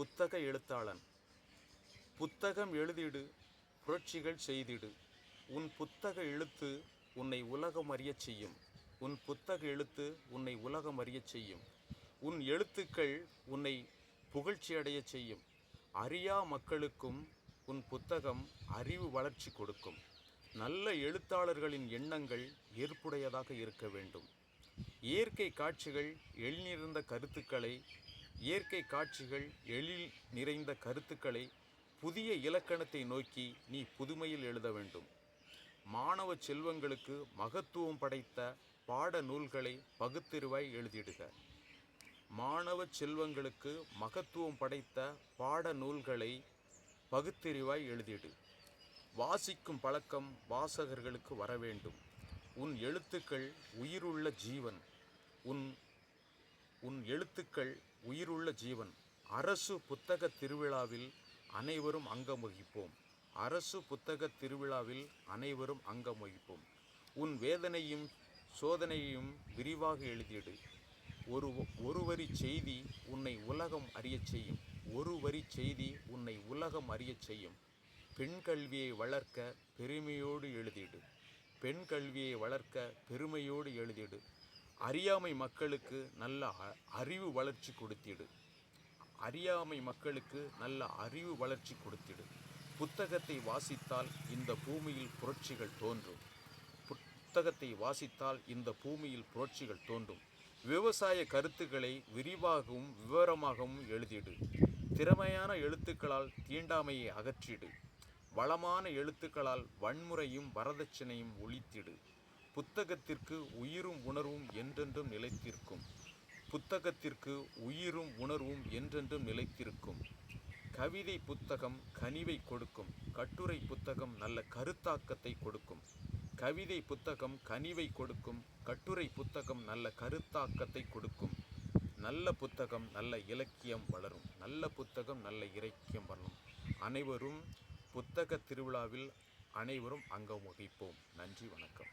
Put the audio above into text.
புத்தக எழுத்தாளன். புத்தகம் எழுதிடு புரட்சிகள் செய்திடு. உன் புத்தக எழுத்து உன்னை உலகம் அறியச் செய்யும். உன் புத்தக எழுத்து உன்னை உலகம் அறியச் செய்யும். உன் எழுத்துக்கள் உன்னை புகழ்ச்சியடையச் செய்யும். அறியா மக்களுக்கும் உன் புத்தகம் அறிவு வளர்ச்சி கொடுக்கும். நல்ல எழுத்தாளர்களின் எண்ணங்கள் ஏற்புடையதாக இருக்க வேண்டும். இயற்கை காட்சிகள் எழுநிறந்த கருத்துக்களை இயற்கை காட்சிகள் எழில் நிறைந்த கருத்துக்களை புதிய இலக்கணத்தை நோக்கி நீ புதுமையில் எழுத வேண்டும். மாணவ செல்வங்களுக்கு மகத்துவம் படைத்த பாட நூல்களை பகுத்தறிவாய் எழுதிடுக. மாணவ செல்வங்களுக்கு மகத்துவம் படைத்த பாட நூல்களை பகுத்தறிவாய் எழுதிடு. வாசிக்கும் பழக்கம் வாசகர்களுக்கு வர வேண்டும். உன் எழுத்துக்கள் உயிருள்ள ஜீவன். உன் உன் எழுத்துக்கள் உயிருள்ள ஜீவன். அரசு புத்தக திருவிழாவில் அனைவரும் அங்கம் வகிப்போம் அரசு புத்தக திருவிழாவில் அனைவரும் அங்கம் வகிப்போம் உன் வேதனையும் சோதனையையும் விரிவாக எழுதிடு ஒரு ஒரு வரி செய்தி உன்னை உலகம் அறியச் செய்யும். ஒரு வரி செய்தி உன்னை உலகம் அறியச் செய்யும். பெண் கல்வியை வளர்க்க பெருமையோடு எழுதிடு பெண் கல்வியை வளர்க்க பெருமையோடு எழுதிடு அறியாமை மக்களுக்கு நல்ல அ- அறிவு வளர்ச்சி கொடுத்திடு. அறியாமை மக்களுக்கு நல்ல அறிவு வளர்ச்சி கொடுத்திடு. புத்தகத்தை வாசித்தால் இந்த பூமியில் புரட்சிகள் தோன்றும். புத்தகத்தை வாசித்தால் இந்த பூமியில் புரட்சிகள் தோன்றும். விவசாய கருத்துக்களை விரிவாகவும் விவரமாகவும் எழுதிடு. திறமையான எழுத்துக்களால் தீண்டாமையை அகற்றிடு. வளமான எழுத்துக்களால் வன்முறையும் வரதட்சணையும் ஒழித்திடு. புத்தகத்திற்கு உயிரும் உணர்வும் என்றென்றும் நிலைத்திருக்கும். புத்தகத்திற்கு உயிரும் உணர்வும் என்றென்றும் நிலைத்திருக்கும். கவிதை புத்தகம் கனிவை கொடுக்கும். கட்டுரை புத்தகம் நல்ல கருத்தாக்கத்தை கொடுக்கும். கவிதை புத்தகம் கனிவை கொடுக்கும். கட்டுரை புத்தகம் நல்ல கருத்தாக்கத்தை கொடுக்கும். நல்ல புத்தகம் நல்ல இலக்கியம் வளரும். நல்ல புத்தகம் நல்ல இலக்கியம் வளரும். அனைவரும் புத்தக திருவிழாவில் அனைவரும் அங்கம் வகிப்போம். நன்றி வணக்கம்.